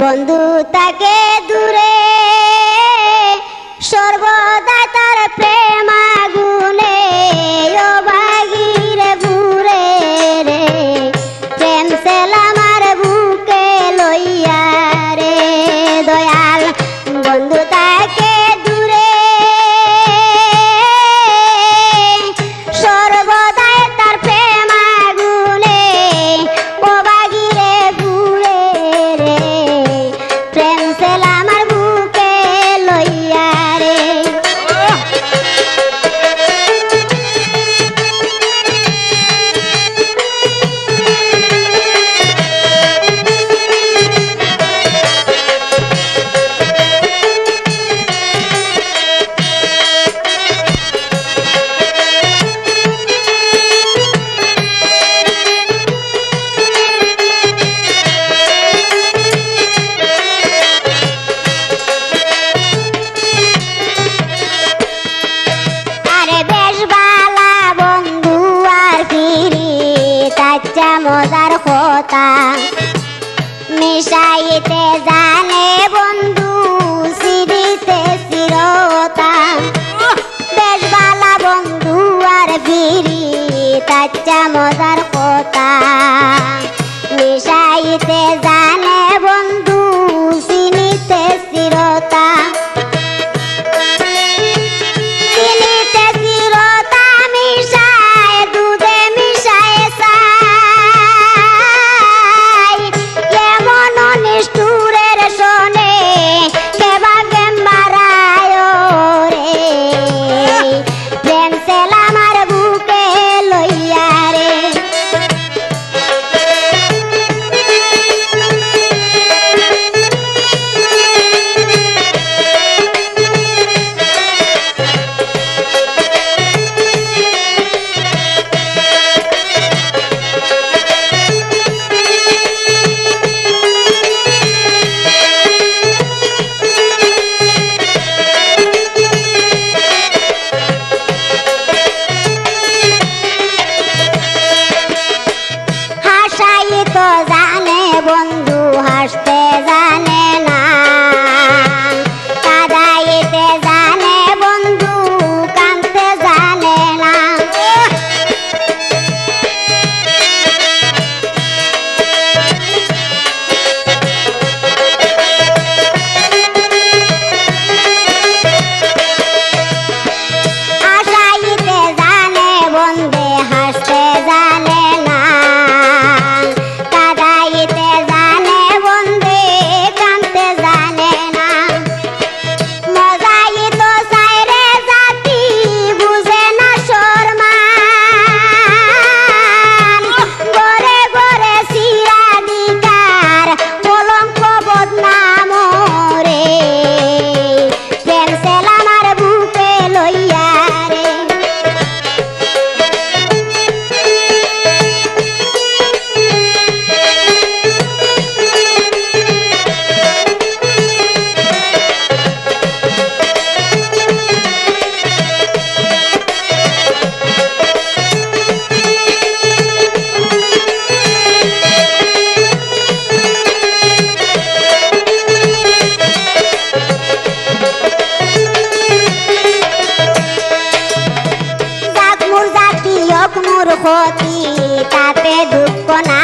বন্ধু তাকে দূরে সর্বদা তার প্রেম কথা। মিশাইতে জানে বন্ধু সিঁড়িতে চিরতা বেশ বালা বন্ধু আর ফিরি তাচ্চা মজার ক্ষতি তাতে দুঃখ না